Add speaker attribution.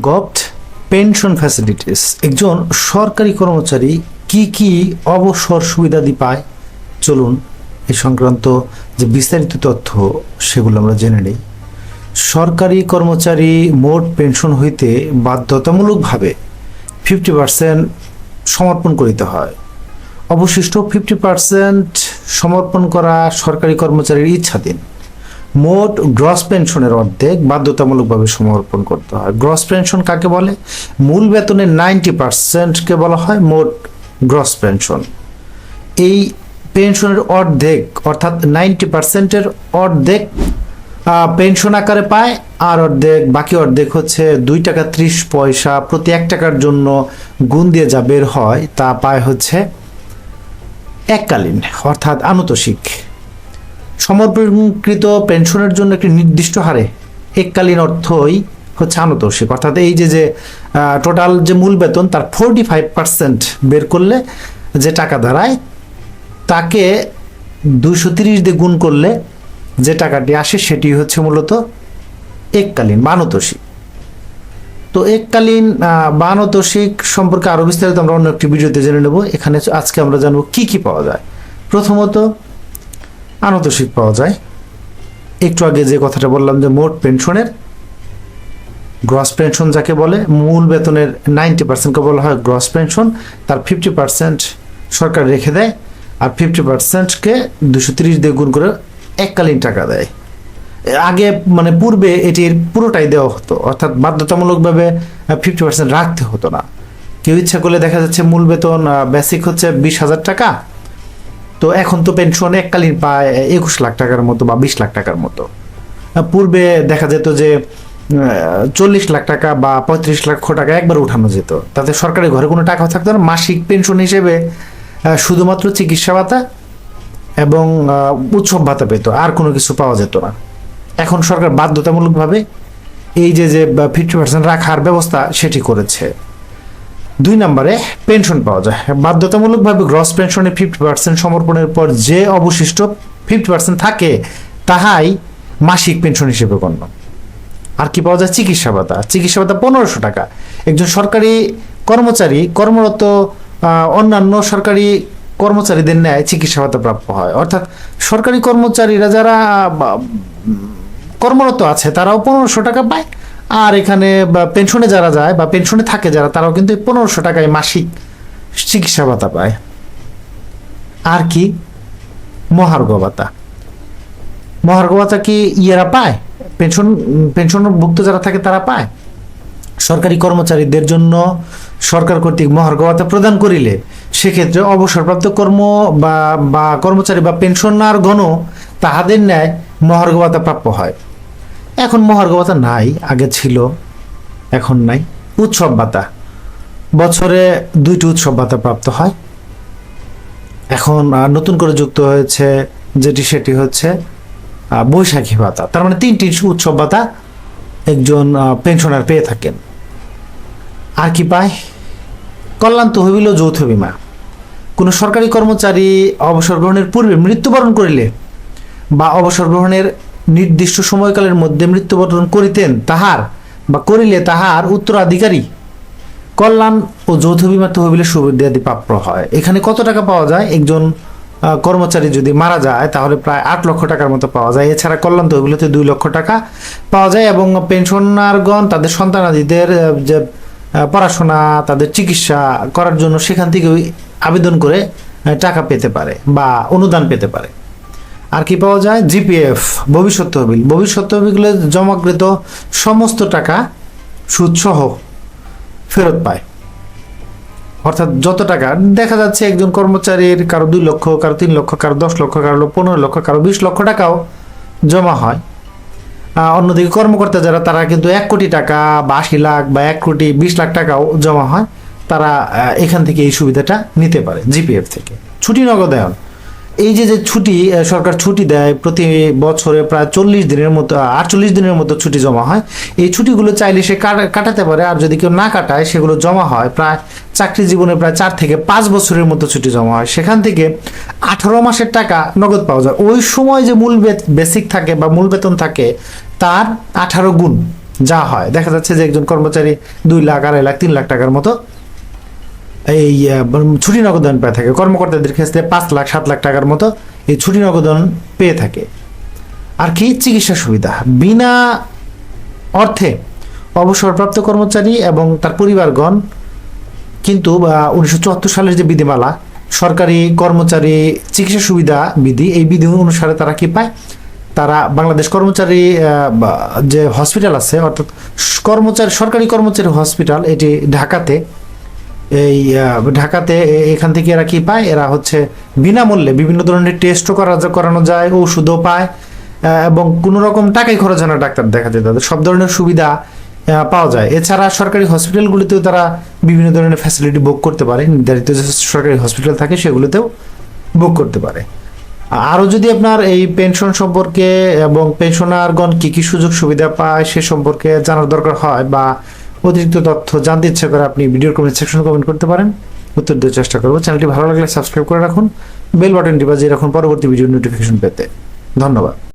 Speaker 1: Govt pension facilities. একজন সরকারি কর্মচারী কি কি অবসর সুবিধাদি পায়? চলুন এই সংক্রান্ত যে বিস্তারিত তথ্য সেগুলো আমরা জেনে নিই। সরকারি কর্মচারী মোট পেনশন হইতে বাধ্যতামূলকভাবে ফিফটি পার্সেন্ট সমর্পণ করিতে হয়। অবশিষ্ট ফিফটি পার্সেন্ট সমর্পণ করা সরকারি কর্মচারীর ইচ্ছাধীন। মোট গ্রস পেনশনের অর্ধেক বাধ্যতামূলকভাবে সমর্পণ করতে হয়। গ্রস পেনশন কাকে বলে? মূল বেতনের নাইনটি পার্সেন্টকে বলা হয়, মোট গ্রস পেনশন এই পেনশনের অর্ধেক, অর্থাৎ নাইনটি পার্সেন্টের অর্ধেক পেনশন আকারে পায়, আর অর্ধেক, বাকি অর্ধেক হচ্ছে দুই টাকা ত্রিশ পয়সা প্রতি এক টাকার জন্য গুণ দিয়ে যা বের হয়, তা পায় হচ্ছে এককালীন, অর্থাৎ আনুতোষিক। সমর্পণকৃত পেনশনের জন্য একটি নির্দিষ্ট হারে এককালীন অর্থই হচ্ছে আনুতোষিক। অর্থাৎ এই যে যে টোটাল যে মূল বেতন, তার ফোরটি ফাইভ পার্সেন্ট বের করলে যে টাকা দাঁড়ায়, তাকে দুশো তিরিশ দিয়ে গুণ করলে যে টাকাটি আসে, সেটি হচ্ছে মূলত এককালীন বানতোষিক তো এককালীন বানতোষিক সম্পর্কে আরও বিস্তারিত আমরা অন্য একটি ভিডিওতে জেনে নেব। এখানে আজকে আমরা জানব কি কি পাওয়া যায়। প্রথমত আনতোষিক পাওয়া যায়। একটু আগে যে কথাটা বললাম যে মোট পেনশনের গ্রস পেনশন যাকে বলে, মূল বেতনের নাইনটি পার্সেন্টকে বলা হয় গ্রস পেনশন তার ফিফটি পার্সেন্ট সরকার রেখে দেয় আর ফিফটি পার্সেন্টকে দুশো তিরিশ দিয়ে গুণ করে এককালীন টাকা দেয়। আগে মানে পূর্বে এটির পুরোটাই দেওয়া হতো, অর্থাৎ বাধ্যতামূলকভাবে ফিফটি পার্সেন্ট রাখতে হতো না। কেউ ইচ্ছা করলে দেখা যাচ্ছে মূল বেতন বেসিক হচ্ছে বিশ হাজার টাকা তো এখন তো পেনশন এককালীন পায় একুশ লাখ টাকার মতো বা বিশ লাখ টাকার মতো। পূর্বে দেখা যেত যে চল্লিশ লাখ টাকা বা পঁয়ত্রিশ লক্ষ টাকা একবার উঠানো যেত। তাতে সরকারি ঘরে কোনো টাকা থাকতো না। মাসিক পেনশন হিসেবে শুধুমাত্র চিকিৎসা ভাতা এবং উৎসব ভাতা পেত। আর কোনো কিছু পাওয়া যেত না। এখন সরকার বাধ্যতামূলকভাবে এই যে যে, ফিফটি পার্সেন্ট রাখার ব্যবস্থা সেটি করেছে। দুই নম্বরে পেনশন পাওয়া যায়। বাধ্যতামূলকভাবে গ্রস পেনশনে ফিফটি পার্সেন্ট সমর্পণের পর যে অবশিষ্ট ফিফটি পার্সেন্ট থাকে, তাহাই মাসিক পেনশন হিসেবে গণ্য। আর কি পাওয়া যায়? চিকিৎসা ভাতা। চিকিৎসা ভাতা পনেরোশো টাকা। একজন সরকারি কর্মচারী কর্মরত অন্যান্য সরকারি কর্মচারীদের ন্যায় চিকিৎসা ভাতা প্রাপ্য হয়। অর্থাৎ সরকারি কর্মচারীরা যারা কর্মরত আছে, তারাও পনেরোশো টাকা পায়। আর এখানে পেনশনে যারা যায়, বা পেনশনে থাকে যারা, তারাও কিন্তু পনেরোশো টাকায় মাসিক চিকিৎসা ভাতা পায়। আর কি? মহার্ঘ ভাতা। মহার্ঘ ভাতা কি ইয়েরা পায়? পেনশন পেনশনভুক্ত যারা থাকে, তারা পায়? সরকারি কর্মচারীদের জন্য সরকার কর্তৃক মহার্ঘ ভাতা প্রদান করিলে সেক্ষেত্রে অবসরপ্রাপ্ত কর্ম, বা বা কর্মচারী বা পেনশনার গণ তাহাদের ন্যায় মহার্ঘ ভাতা প্রাপ্য হয়। এখন মহার্ঘ ভাতা নাই, আগে ছিল, এখন নাই। উৎসব ভাতা। বছরে দুইটি উৎসব ভাতা প্রাপ্ত হয়। এখন নতুন করে যুক্ত হয়েছে যেটি, সেটি হচ্ছে বৈশাখী ভাতা। তার মানে তিনটি উৎসব ভাতা একজন পেনশনার পেয়ে থাকেন। আর কি পায়? কল্যাণ তহবিল ও যৌথ বিমা। কোনো সরকারি কর্মচারী অবসর গ্রহণের পূর্বে মৃত্যুবরণ করিলে বা অবসর গ্রহণের নির্দিষ্ট সময়কালের মধ্যে মৃত্যুবরণ করিতেন তাহার বা করিলে তাহার উত্তরাধিকারী। কল্যাণ ও যৌথ বিমা তহবিলের সুবিধাদি প্রাপ্য হয়। এখানে কত টাকা পাওয়া যায়? একজন কর্মচারী যদি মারা যায়, তাহলে প্রায় আট লক্ষ টাকার মতো পাওয়া যায়। এছাড়া কল্যাণ তহবিলতে দুই লক্ষ টাকা পাওয়া যায় এবং পেনশনারগণ, তাদের সন্তানাদিদের যে পড়াশোনা, তাদের চিকিৎসা করার জন্য সেখান থেকে আবেদন করে টাকা পেতে পারে বা অনুদান পেতে পারে। আর কি পাওয়া যায়? জিপিএফ ভবিষ্যৎ তহবিল। ভবিষ্যৎ তহবিলে জমাকৃত সমস্ত টাকা সুদসহ ফেরত পায়। অর্থাৎ যত টাকা, দেখা যাচ্ছে একজন কর্মচারীর কারও দুই লক্ষ, কারও তিন লক্ষ, কারও দশ লক্ষ, কারও পনেরো লক্ষ, কারও বিশ লক্ষ টাকাও জমা হয়। অন্যদিকে কর্মকর্তা যারা, তারা কিন্তু এক কোটি টাকা, বা আশি লাখ, বা এক কোটি বিশ লাখ টাকাও জমা হয়। তারা এখান থেকে এই সুবিধাটা নিতে পারে জিপিএফ থেকে। ছুটি নগদায়ন এই যে যে ছুটি সরকার ছুটি দেয় প্রতি বছরে প্রায় চল্লিশ দিনের মতো আটচল্লিশ দিনের মতো ছুটি জমা হয়। এই ছুটিগুলো চাইলে সে কাটা- কাটাতে পারে, আর যদি কেউ না কাটায়, সেগুলো জমা হয়। প্রায় চাকরি জীবনে প্রায় চার থেকে পাঁচ বছরের মতো ছুটি জমা হয়। সেখান থেকে আঠারো মাসের টাকা নগদ পাওয়া যায়। ওই সময় যে মূল বেসিক থাকে বা মূল বেতন থাকে, তার আঠারো গুণ যা হয়। দেখা যাচ্ছে যে একজন কর্মচারী দুই লাখ, আড়াই লাখ, তিন লাখ টাকার মতো এই আহ, ছুটি নগদান পেয়ে থাকে। কর্মকর্তাদের ক্ষেত্রে পাঁচ লাখ সাত লাখ টাকার মতো এই ছুটি নগদন পেয়ে থাকে। আর কি? চিকিৎসা সুবিধা। বিনা অর্থে অবসরপ্রাপ্ত কর্মচারী এবং তার পরিবারগণ কিন্তু উনিশশো চুয়াত্তর সালের যে বিধিমালা সরকারি কর্মচারী চিকিৎসা সুবিধা বিধি এই বিধি অনুসারে তারা কি পায়? তারা বাংলাদেশ কর্মচারী যে হসপিটাল আছে অর্থাৎ কর্মচারী সরকারি কর্মচারী হসপিটাল এটি ঢাকাতে এই ঢাকাতে এখান থেকে এরা কি পায়? এরা হচ্ছে বিনামূল্যে বিভিন্ন ধরনের টেস্টও করা করানো যায় ওষুধও পায় এবং কোনো রকম টাকাই খরচ হয় না ডাক্তার দেখাতে তাদের। সব ধরনের সুবিধা পাওয়া যায়। এছাড়া সরকারি হসপিটালগুলিতেও তারা বিভিন্ন ধরনের ফ্যাসিলিটি বুক করতে পারে। নির্ধারিত যে সরকারি হসপিটাল থাকে সেগুলোতেও বুক করতে পারে। আরও যদি আপনার এই পেনশন সম্পর্কে এবং পেনশনারগণ কী কী সুযোগ সুবিধা পায় সে সম্পর্কে জানার দরকার হয় বা অতিরিক্ত তথ্য জানতে ইচ্ছে করে আপনি ভিডিওর কমেন্ট সেকশনে কমেন্ট করতে পারেন। উত্তর দেওয়ার চেষ্টা করব। চ্যানেলটি ভালো লাগলে সাবস্ক্রাইব করে রাখুন। বেল বাটনটি বাজিয়ে রাখুন পরবর্তী ভিডিও নোটিফিকেশন পেতে। ধন্যবাদ।